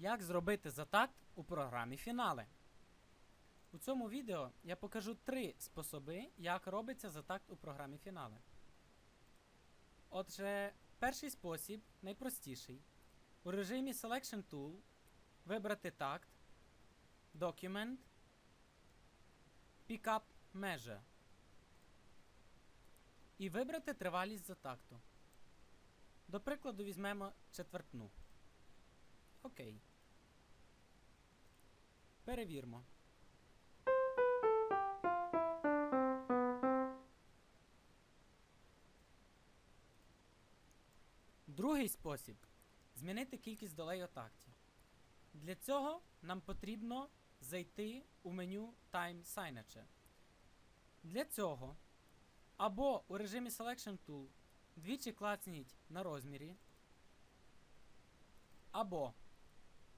Як зробити затакт у програмі Фінале? У цьому відео я покажу три способи, як робиться затакт у програмі Фінале. Отже, перший спосіб найпростіший. У режимі Selection Tool вибрати такт, Document, Pickup Measure і вибрати тривалість затакту. До прикладу, візьмемо четвертну. Окей. Перевірмо. Другий спосіб змінити кількість долей у такті. Для цього нам потрібно зайти у меню Time Signature. Для цього або у режимі Selection Tool двічі клацніть на розмірі, або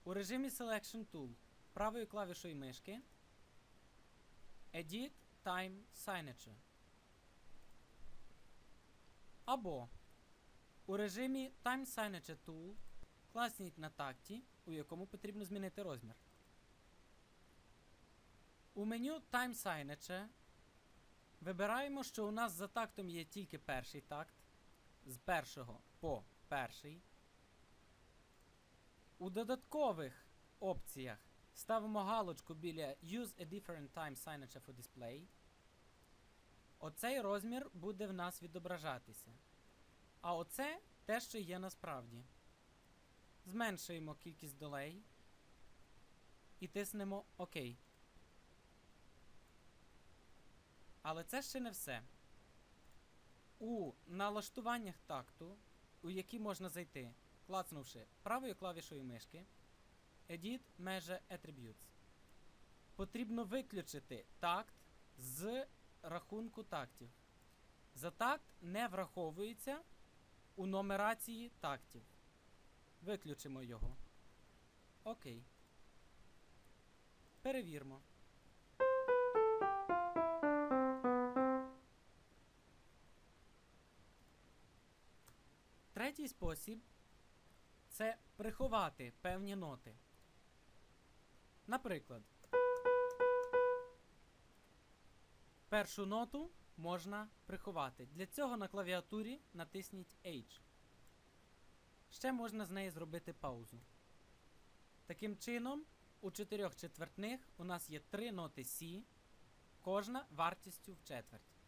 у режимі Selection Tool правою клавішою мишки Edit Time Signature. Або у режимі Time Signature Tool класніть на такті, у якому потрібно змінити розмір. У меню Time Signature вибираємо, що у нас за тактом є тільки перший такт. З першого по перший. У додаткових опціях ставимо галочку біля Use a different time signature for display. Оцей розмір буде в нас відображатися. А оце те, що є насправді. Зменшуємо кількість долей і тиснемо ОК. Але це ще не все. У налаштуваннях такту, у які можна зайти, клацнувши правою клавішою мишки Edit Measure Attributes. Потрібно виключити такт з рахунку тактів. За такт не враховується у нумерації тактів. Виключимо його. Окей. Перевірмо. Третій спосіб це приховати певні ноти. Наприклад, першу ноту можна приховати. Для цього на клавіатурі натисніть H. Ще можна з неї зробити паузу. Таким чином, у чотирьох четвертних у нас є три ноти Сі, кожна вартістю в четверть.